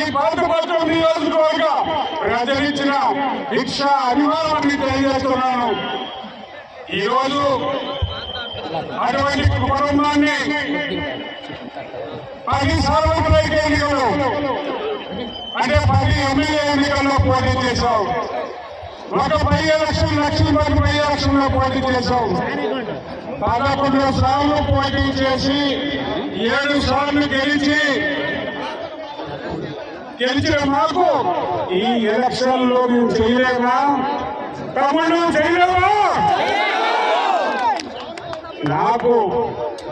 ఈ పాతపట్నం నియోజకవర్గ ప్రజలిచ్చిన భిక్ష అభిమానాన్ని తెలియజేస్తున్నాను. ఈరోజు అటువంటి కుటుంబాన్ని పది సార్వత్రిక ఎన్నికలు అంటే పది ఎమ్మెల్యే ఎన్నికల్లో పోటీ చేశాం. ఒక పది ఎలక్షన్ లక్షల మంది పై ఎలక్షన్లో పోటీ చేశాం. పదకొండు సార్లు పోటీ చేసి ఏడు సార్లు గెలిచి గెలిచిన మాకు. ఈ ఎలక్షన్లో మేము చేయలేమా? తమ్ముడు చేయలేమా? నాకు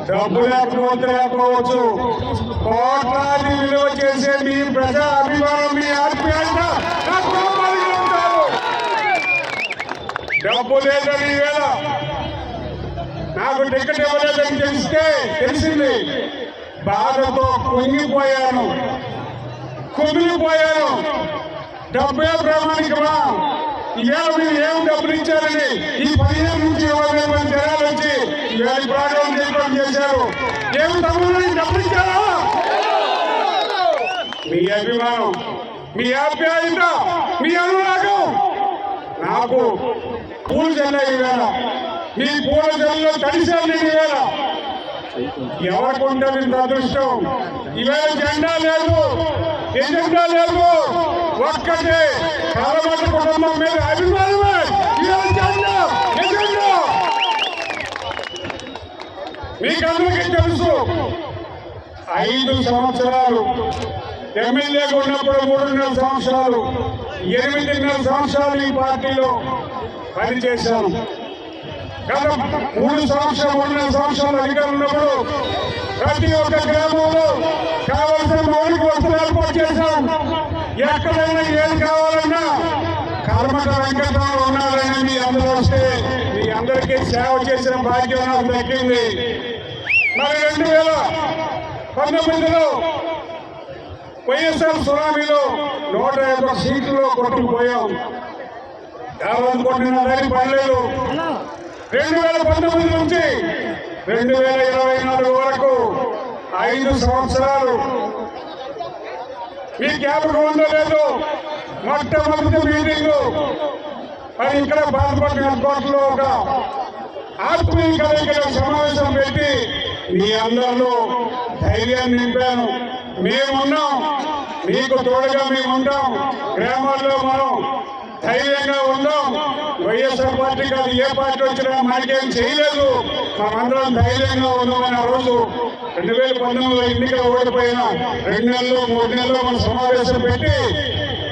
డబ్బు లేకపోతే లేకపోవచ్చు కోట్లాది విలువ చేసే మీ ప్రజా అభిమానం మీ ఆత్మీయత డబ్బు లేదని వేళ నాకు టికెట్ ఇవ్వలేదని తెలిస్తే తెలిసింది. బాధతో కుంగిపోయాను. కుమిలిపోయాను డబ్బే ప్రామాణికమా ఇవాళ మీరు ఏం డబ్బులు ఇచ్చారని ఈ పదిహేను నుంచి ఇరవై మంది జనాలు వచ్చి ఇవాళ ఈ ప్రోగ్రాం చేశారు. ఏం తమ్ముడు డబ్బులు ఇచ్చారా? మీ అభిమానం మీ ఆప్యాయత మీ అనురాగం. నాకు పూల జల్ల వేళ మీ పూల జల్లలో తడిశాను నేను వేళ ఎవరికి ఇంత అదృష్టం? ఇవాళ జెండా లేదు ఎజెండా లేదు. ఒక్కటే కలమట కుటుంబం మీద అభిమానమే. ఇవాళ జెండా ఎజెండా. మీకందరికీ తెలుసు ఐదు సంవత్సరాలు ఎమ్మెల్యేగా ఉన్నప్పుడు మూడున్నర సంవత్సరాలు ఎనిమిదిన్నర సంవత్సరాలు ఈ పార్టీలో పనిచేశాను. గత మూడు సంవత్సరాలు మూడున్నర సంవత్సరాలు అధికారులు ఉన్నప్పుడు ప్రతి ఒక్క గ్రామంలో కావలసిన మౌలిక వస్తువులు ఏర్పాటు చేశాం. ఎక్కడైనా ఏం కావాలన్నా కర్మట వెంకటరావు ఉన్నారని మీ అందరూ వస్తే మీ అందరికీ సేవ చేసిన భాగ్యం నాకు దక్కింది. మరి రెండు వేల పంతొమ్మిదిలో వైఎస్ఆర్ సునామీలో నూట యాభై సీట్లు కొట్టుకుపోయాం. ఎవరు కొట్టిన దాని పర్లేదు. రెండు వేల పంతొమ్మిది నుంచి రెండు వేల ఐదు సంవత్సరాలు. మీ జ్ఞాపకం ఉందో లేదు మొట్టమొదటి మీటింగ్. మరి ఇక్కడ బాధపడిన కోర్టులో ఒక ఆత్మీయ కలయికల సమావేశం పెట్టి మీ అందరిలో ధైర్యాన్ని నింపాను. మేమున్నాం. మీకు తోడుగా మేము ఉంటాం గ్రామాల్లో మనం ధైర్యంగా ఉందాం. వైఎస్ఆర్ పార్టీ కాదు ఏ పార్టీ వచ్చినా మనకేం చేయలేదు. మనమందరం ధైర్యంగా ఉన్నామని ఆ రోజు రెండు వేల పంతొమ్మిదిలో ఎన్నికలు ఓడిపోయిన రెండు నెలలు మూడు నెలలు మన సమావేశం పెట్టి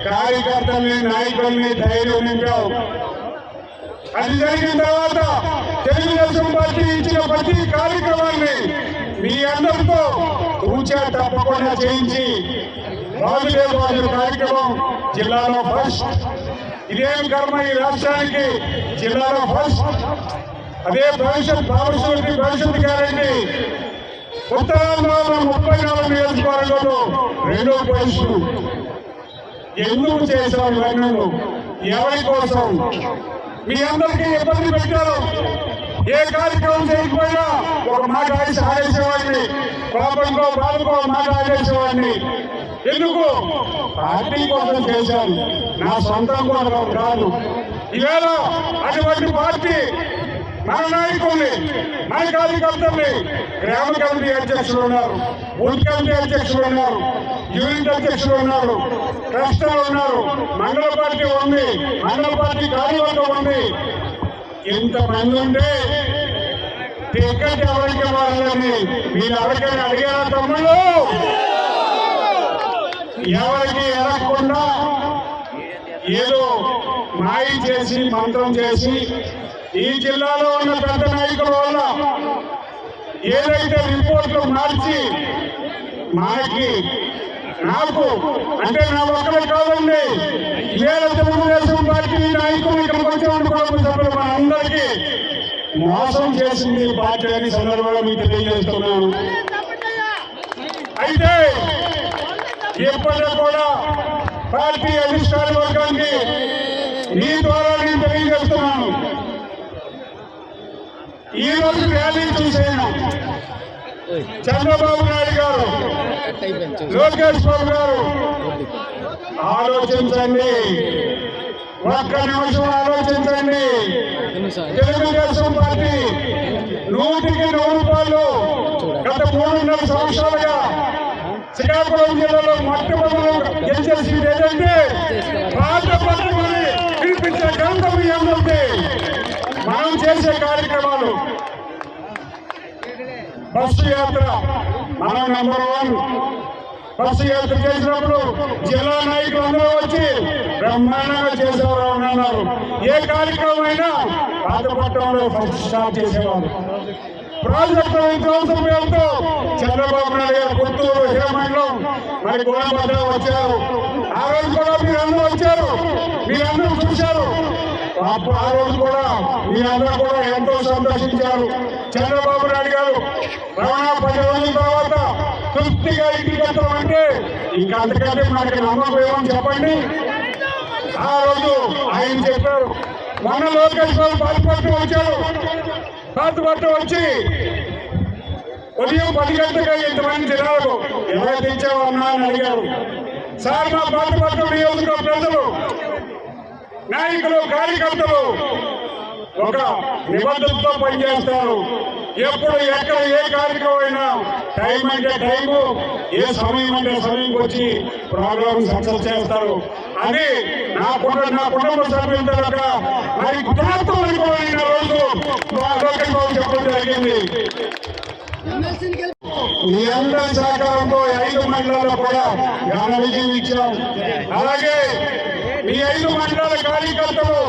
కార్యకర్తల్ని నాయకుల్ని ధైర్యం నింపాం. అది జరిగిన తర్వాత తెలుగుదేశం పార్టీ ఇచ్చిన ప్రతి కార్యక్రమాన్ని మీ అందరితో తూచా తప్పకుండా చేయించి బాధులే కార్యక్రమం జిల్లాలో ఫస్ట్ ఇదేం కర్మ ఈ రాష్ట్రానికి. జిల్లాలో ఫస్ట్ అదే భవిష్యత్ భవిష్యత్తు భవిష్యత్తు గ్యారంటీ. ఉత్తరాంధ్రలో ముప్పై నాలుగు నియోజకవర్గంలో రెండో పొజిషన్ ఎందుకు చేశాం ఇవన్నీ? ఎవరి కోసం? మీ అందరికీ ఇబ్బంది పెట్టారు. ఏ కార్యక్రమం చేయకపోయినా ఒక మాట ఆడేసి ఆడేసేవాడిని. పాపంకో బాధకో మాట ఆడేసేవాడిని. ఎందుకు? పార్టీ కోసం చేశాను నా సొంతం కోసం కాదు. ఇవేళ అటువంటి పార్టీ మన నాయకుల్ని మన కార్యకర్తల్ని గ్రామ కమిటీ అధ్యక్షులు ఉన్నారు బూత్ కమిటీ అధ్యక్షులు ఉన్నారు యూనిట్ అధ్యక్షులు ఉన్నారు ట్రస్టులు ఉన్నారు మండల పార్టీ ఉంది మండల పార్టీ కార్యవర్గం ఉంది. ఇంతమంది ఉంటే టికెట్ ఎవరికి వాళ్ళని మీరు ఎవరికైనా అడిగారా తమ్ముళ్ళు? ఎవరికి ఎరగకుండా ఏదో మాయ చేసి మంత్రం చేసి ఈ జిల్లాలో ఉన్న పెద్ద నాయకుల వల్ల ఏదైతే రిపోర్ట్లు మార్చి మనకి నాకు అంటే నా ఒక్కరే కాదండి ఇవేళ తెలుగుదేశం పార్టీ నాయకులు ఇక్కడ వచ్చే కుటుంబ సభ్యులు మన అందరికీ మోసం చేసింది పార్టీ అని సందర్భంగా మీకు తెలియజేస్తున్నాను. అయితే ఇప్పటికి కూడా పార్టీ అధిష్టాన వర్గానికి మీ ద్వారా నేను తెలియజేస్తున్నాను. ఈ రోజు ర్యాలీ చూసేను చంద్రబాబు నాయుడు గారు లోకేష్ బాబు గారు ఆలోచించండి. ఒక్క నిమిషం ఆలోచించండి. తెలుగుదేశం పార్టీ నూటికి నూరు రూపాయలు గత మూడున్నర సంవత్సరాలుగా శ్రీకాకుళం జిల్లాలో మొట్టమొదటి గెలిచేసి ఏదంటే పాత పట్టుకొని పిలిపించే గంధం మీ మనం చేసే కార్యక్రమాలు. బస్సు యాత్ర మనం నెంబర్ వన్ బస్సు యాత్ర చేసినప్పుడు జిల్లా నాయకులు అందరూ వచ్చి బ్రహ్మాండంగా చేసేవారు అన్నారు. ఏ కార్యక్రమం అయినా పాతపట్నంలో ఫస్ట్ స్టార్ట్ చేసేవారు. ప్రాజెక్టు విధ్వంసం పేరుతో చంద్రబాబు నాయుడు గారు పుత్తూరు హిరమండలం మరి గుణభద్ర వచ్చారు. ఆ రోజు కూడా మీరందరూ వచ్చారు. మీరందరూ చూశారు. అప్పుడు ఆ రోజు కూడా మీరందరూ కూడా ఎంతో సంతోషించారు. చంద్రబాబు నాయుడు గారు రవాణా పది రోజుల తర్వాత తృప్తిగా ఇంటికి వెళ్తామంటే ఇంకా అంతకంటే మనకి నమ్మకం చెప్పండి? ఆ రోజు ఆయన చెప్పారు. మన లోకేష్ బాబు బాధపడుతూ వచ్చాడు. బాధపడుతూ వచ్చి. ఉదయం పది గంటలుగా ఇంతమంది జనాలు ఎలా తెచ్చావన్నా అని అడిగారు. సార్ మా బాధపడుతూ నియోజకవర్గ ప్రజలు నాయకులు కార్యకర్తలు ఒక నిబంధనతో పనిచేస్తారు. ఎప్పుడు ఎక్కడ ఏ కార్యక్రమం అయినా టైం అంటే టైము ఏ సమయం అంటే సమయంకి వచ్చి ప్రోగ్రామ్ సక్సెస్ చేస్తారు. అని నా కుటుంబ నా కుటుంబ సభ్యులతో ఒక మరి గుణాత్మకమైన రోజు చెప్పడం జరిగింది. మీ అందరి సహకారంతో ఐదు మండలాల్లో కూడా ఘన విజయం ఇచ్చాం. అలాగే మీ ఐదు మండలాల కార్యకర్తలు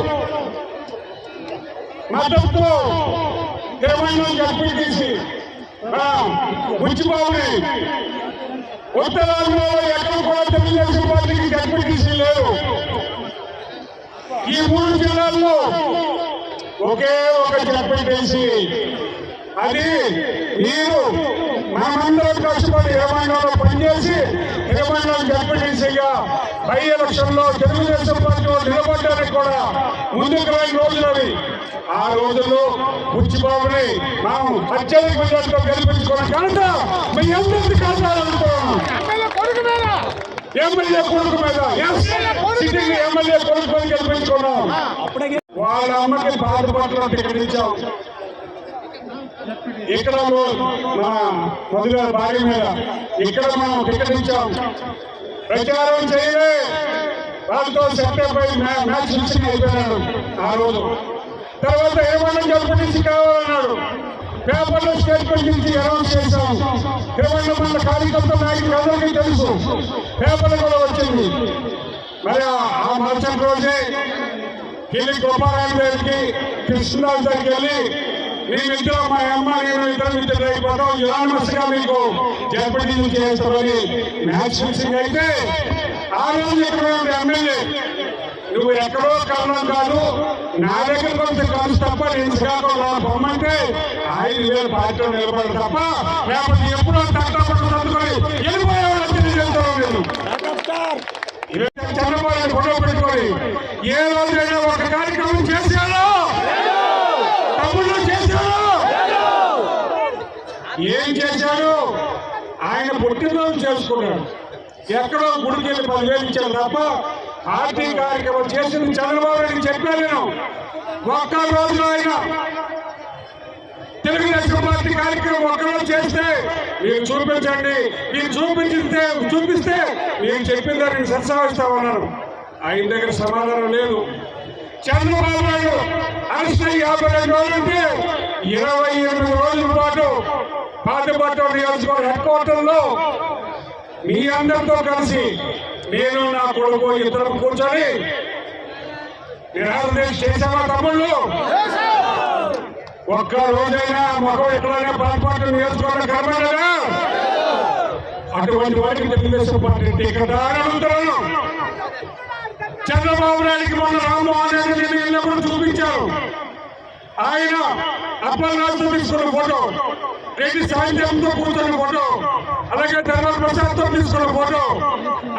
మద్దతుతో తిరుమల జడ్పీటీసీ? ముచ్చిబాబుని ఉత్తరాంధ్రలో ఎక్కడ కూడా తెలుగుదేశం పార్టీకి జడ్పీటీసీ లేరు ఈ మూడు జిల్లాల్లో ఒకే ఒక జడ్పీటీసీ. అది మీరు మనమందరం కష్టపడి ఇరవైలో పనిచేసి ఇరవైలో జడ్పీటీసీగా పై ఎలక్షన్లో తెలుగుదేశం పార్టీ నిలబడ్డానికి కూడా ముందుకు రాని రోజులు అవి. ఆ రోజుల్లో బుచ్చిబాబుని మనం అత్యధిక విజయంతో గెలిపించుకున్న ఘనత మీ అందరికీ కాదాలనుకోవాలి ఎమ్మెల్యే కొడుకు మీద. Yes, సిట్టింగ్ ఎమ్మెల్యే కొడుకు మీద. గెలిపించుకున్నాం. వాళ్ళ అమ్మకి బాధపడడం టికెట్ ఇచ్చాం ఇక్కడ మన మొదటి భార్య మీద ఇక్కడ మనం టికెట్ ప్రచారం చేయలే. వాళ్ళతో సెప్టెంబర్ మ్యాచ్ ఫిక్సింగ్ అయిపోయినాడు ఆ రోజు. తర్వాత ఏమన్నా జరుపునించి కావాలన్నాడు పేపర్లో స్టేట్మెంట్ ఇచ్చి అనౌన్స్ చేశాం. ఇరవై మన కార్యకర్త నాయకులు అందరికీ తెలుసు. పేపర్లు కూడా వచ్చింది. మరి ఆ- మరుసటి రోజే వెళ్ళి గోపారాయణ దగ్గరికి కృష్ణరాజు దగ్గరికి వెళ్ళి మేమిద్దరం మా అమ్మ నేను ఇద్దరం ఇద్దరు అయిపోతాం. యునానిమస్గా మీకు జడ్పీ చేస్తామని మ్యాచ్ ఫిక్సింగ్ అయితే ఆ రోజు ఉన్న ఎమ్మెల్యే? నువ్వు ఎక్కడో కారణం కాదు నా దగ్గర కొంచెం కాదు తప్ప నేను శ్రీకాకుళం పొమ్మంటే ఐదు వేల పార్టీలో నిలబడరు తప్ప లేకపోతే ఎప్పుడో తెలియజేస్తాను నేను చంద్రబాబు ఫోటో పెట్టుకొని ఏ రోజైనా ఒక కార్యక్రమం చేశాడో తమ్ముళ్ళు చేశాడో ఏం చేశాడు ఆయన పుట్టినరోజు చేసుకున్నాడు. ఎక్కడో గుడికి వెళ్ళి పదివేలు ఇచ్చాడు తప్ప పార్టీ కార్యక్రమం చేసింది చంద్రబాబు నాయుడు చెప్పాను నేను. ఒక్క రోజులో ఆయన తెలుగుదేశం పార్టీ కార్యక్రమం ఒక్కరోజు చేస్తే మీరు చూపించండి. మీరు చూపించితే చూపిస్తే నేను చెప్పిన దాన్ని సత్సావిస్తామన్నారు ఆయన దగ్గర సమాధానం లేదు. చంద్రబాబు నాయుడు అరెస్ట్ యాభై రెండు రోజులంటే ఇరవై ఎనిమిది రోజుల పాటు పాతపట్నం నియోజకవర్గ హెడ్ క్వార్టర్లో మీ అందరితో కలిసి నేను నా కొడుకు ఇద్దరు కూర్చొని నిరాశ చేసామా తమ్ముళ్ళు? ఒక్క రోజైనా మొహం ఎక్కడైనా పాల్పట్టు నియోజకవర్గ కనబడదా అటువంటి వాటికి తెలుగుదేశం పార్టీ టికెట్ అనంతరం చంద్రబాబు నాయుడికి మొన్న రామ్మోహన్ రెడ్డి నేను వెళ్ళినప్పుడు చూపించారు. ఆయన అప్పలనాథ్తో తీసుకున్న ఫోటో. రెడ్డి సాయంత్రంతో కూర్చున్న ఫోటో? అలాగే ధర్మ ప్రసాద్తో తీసుకున్న ఫోటో?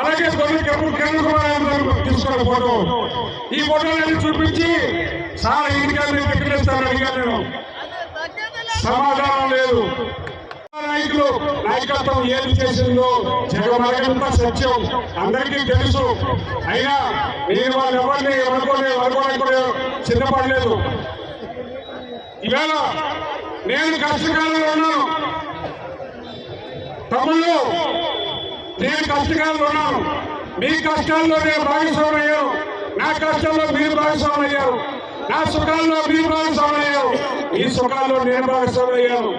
అలాగే కొన్ని కిరణ్ కిరణ్ కుమార్ తీసుకున్న ఫోటో? ఈ ఫోటోలన్నీ చూపించి సార్ ఇంటికి టికెట్ అడిగా నేను. సమాధానం లేదు. నాయకులు నాయకత్వం ఏది చేసిందో జగమరగంత సత్యం అందరికీ తెలుసు. అయినా నేను వాళ్ళు ఎవరిని అనుకోలే అనుకోవడానికి సిద్ధపడలేదు ఇవాళ నేను కష్టకాలంలో ఉన్నాను. తమ్ముళ్ళు నేను కష్టకాలంలో ఉన్నాను. మీ కష్టాల్లో నేను భాగస్వామి అయ్యాను నా కష్టాల్లో మీరు భాగస్వామి అయ్యారు నా సుఖాల్లో మీరు భాగస్వామి అయ్యారు మీ సుఖాల్లో నేను భాగస్వామి అయ్యాను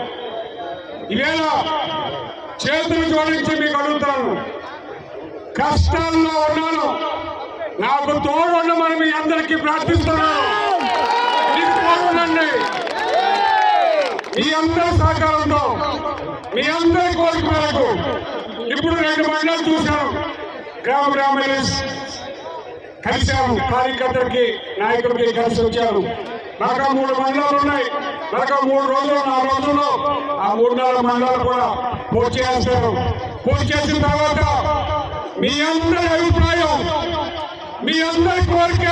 ఇవేళ చేతులు జోడించి మీకు అడుగుతాను. కష్టాల్లో ఉన్నాను. నాకు తోడు ఉండమని మీ అందరికీ ప్రార్థిస్తున్నాను. మీకు తోడు ఉండండి మీ అందరి సహకారంతో మీ అందరి కోరిక మేరకు ఇప్పుడు రెండు మండలాలు చూశాను గ్రామ గ్రామ కలిశాను కార్యకర్తలకి నాయకులకి కలిసి వచ్చాను నాకు మూడు మండలాలు ఉన్నాయి. నాకు మూడు రోజులు నాలుగు రోజుల్లో ఆ మూడు నాలుగు మండలాలు కూడా పూర్తి చేస్తారు. పూర్తి చేసిన తర్వాత మీ అందరి అభిప్రాయం మీ అందరి కోరిక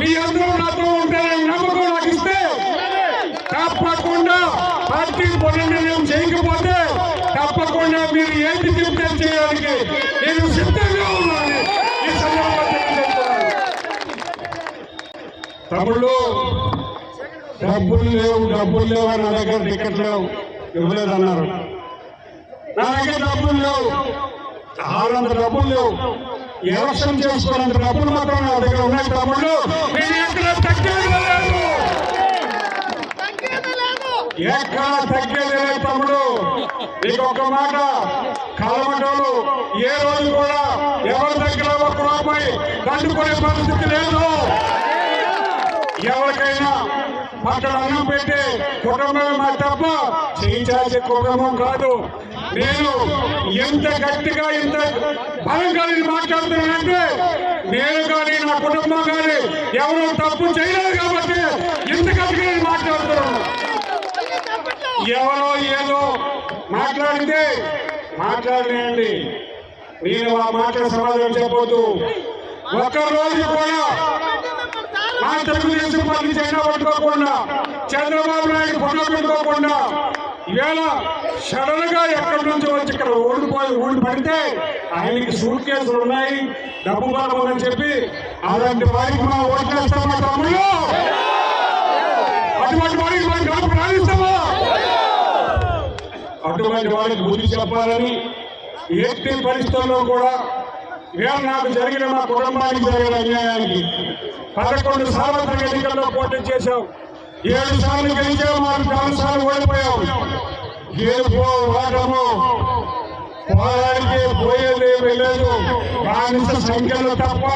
మీ అందరూ నాతో ఉంటారని నమ్మకం నాకు ఇస్తే తప్పకుండా పార్టీ పునర్నిర్ణయం చేయకపోతే తప్పకుండా మీరు ఏంటి చెప్తే చేయడానికి? నేను సిద్ధంగా ఉన్నాను. ఈ సందర్భంగా తెలియజేస్తున్నాను. తమ్ముళ్ళు డబ్బులు లేవు డబ్బులు లేవు నా దగ్గర టికెట్ లేవు. ఇవ్వలేదు అన్నారు నా దగ్గర డబ్బులు లేవు. ఆరంత డబ్బులు లేవు. ఎలక్షన్ చేసుకోవాలంత డబ్బులు మాత్రం నా దగ్గర ఉన్నాయి తమ్ముళ్ళు. నేను ఎక్కడ తగ్గేది ఎక్కడ తగ్గేది తమ్ముడు నీకు ఒక మాట కాలమంటలు ఏ రోజు కూడా ఎవరి దగ్గర ఒక రూపాయి దండుకునే పరిస్థితి లేదు. ఎవరికైనా అక్కడ అన్నం పెట్టి కుటుంబం మా తప్ప చేయించాల్సిన కుటుంబం కాదు. నేను ఎంత గట్టిగా ఎంత బలం కలిగి మాట్లాడుతున్నానంటే నేను కానీ నా కుటుంబం కానీ ఎవరు తప్పు చేయలేదు కాబట్టి ఎంత గట్టిగా నేను మాట్లాడుతున్నాను. ఎవరో ఏదో మాట్లాడితే మాట్లాడలేండి నేను ఆ మాటల సమాధానం చెప్పొద్దు. ఒక్క రోజు కూడా మా తెలుగుదేశం పార్టీ చైనా పట్టుకోకుండా చంద్రబాబు నాయుడు ఫోటో పెట్టుకోకుండా ఈవేళ సడన్గా ఎక్కడి నుంచి వచ్చి ఇక్కడ ఓడిపోయి ఓడి పడితే ఆయనకి సూట్ కేసులు ఉన్నాయి డబ్బు బలం చెప్పి అలాంటి వారికి మనం ఓట్లేస్తామా తమ్ముళ్ళు? అటువంటి వారికి మనం డబ్బు రాణిస్తామా అటువంటి వాళ్ళకి బుద్ధి చెప్పాలని ఎట్టి పరిస్థితుల్లో కూడా ఇవాళ నాకు జరిగిన మా కుటుంబానికి జరిగిన అన్యాయానికి పదకొండు సార్వత్రిక ఎన్నికల్లో పోటీ చేశాం ఏడు సార్లు గెలిచాము మాకు నాలుగు సార్లు ఓడిపోయాం గెలుపు ఓటము. పోరాడికి పోయేది వెళ్ళదు. బానిస సంఖ్యలు తప్ప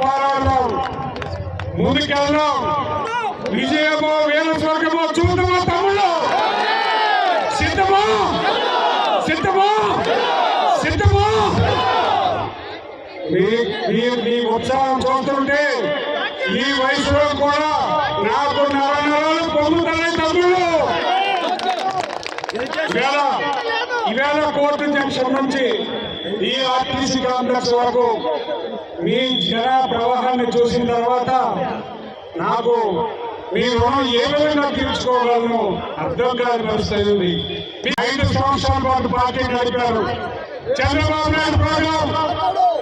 పోరాడదాం. ముందుకెళ్దాం. విజయమో వేల స్వర్గమో చూద్దామా తమ్ముళ్ళు. మీ మీ ఉత్సాహం చూస్తుంటే ఈ వయసులో కూడా నాకు నెల నెలలు పొందుతున్నాయి తమ్ముడు. ఇవాళ ఇవాళ కోర్టు జంక్షన్ నుంచి ఈ ఆర్టీసీ కాంప్లెక్స్ వరకు మీ జన ప్రవాహాన్ని చూసిన తర్వాత నాకు మీ రుణం ఏ విధంగా తీర్చుకోగలను? అర్థం కాని పరిస్థితి మీ ఐదు సంవత్సరాల పాటు పార్టీ నడిపారు. చంద్రబాబు నాయుడు ప్రోగ్రాం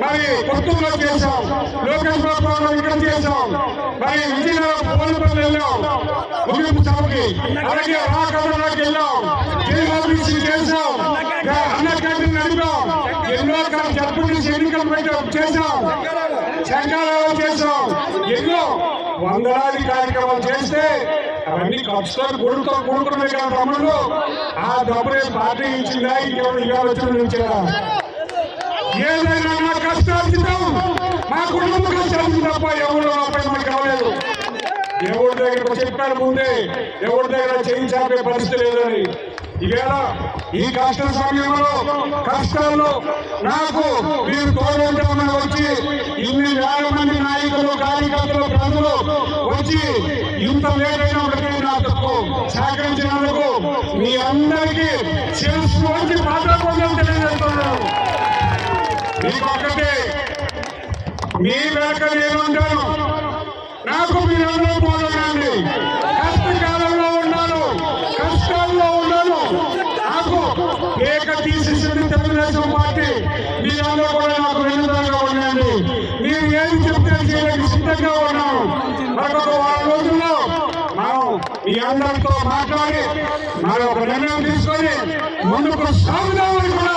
మరి పుత్తూరులో చేశాం. లోకేష్ బాబు ప్రోగ్రాం ఇక్కడ చేశాం. మరి విజయనగరం పోలిపల్లి వెళ్ళాం. ముగింపు సభకి. అలాగే రాకమలోకి వెళ్ళాం. జయబాబు చేశాం. అన్న క్యాంటీన్ నడిపాం. ఎన్నో జడ్పీ ఎన్నికలు పెట్టాం చేశాం. సంఘాలు చేశాం. ఎన్నో వందలాది కార్యక్రమాలు చేస్తే అవన్నీ ఖర్చుతో కూడుతో కూడుకున్నాయి కదా తమ్ముళ్ళు. ఆ డబ్బులే పార్టీ ఇచ్చిందా? ఇంకెవరు ఇవాళ వచ్చిన నుంచిరా ఏదైనా మా కష్టార్జితం మా కుటుంబ కష్టార్జితం తప్ప ఎవరు నాపై మనకు కాలేదు ఎవరి దగ్గర చెప్పాను ముందే ఎవరి దగ్గర చేయించాలనే పరిస్థితి లేదని. ఇవేళ ఈ కష్ట సమయంలో కష్టాల్లో నాకు మీరు తోడుంటామని వచ్చి ఇన్ని వేల మంది నాయకులు కార్యకర్తలు ప్రజలు వచ్చి ఇంత లేటైన ఒకటి తప్పు. సహకరించినందుకు మీ అందరికీ శిరస్సు వచ్చి పాత్రపోజం తెలియజేస్తున్నాను మీకు ఒక్కటే మీ వెనక నేనుంటాను నాకు మీరు పోగొట్టండి. కష్టకాలంలో ఉన్నాను కష్టాల్లో ఉన్నాను తెలుగుదేశం పార్టీ మీ అందరూ కూడా నాకు వెన్నుదలుగా ఉండండి మీరు ఏమి చెప్తే చేయడానికి సిద్ధంగా ఉన్నాము. మరొక వారం రోజుల్లో మనం మీ అందరితో మాట్లాడి మనం ఒక నిర్ణయం తీసుకొని ముందుకు సాగుదామని కూడా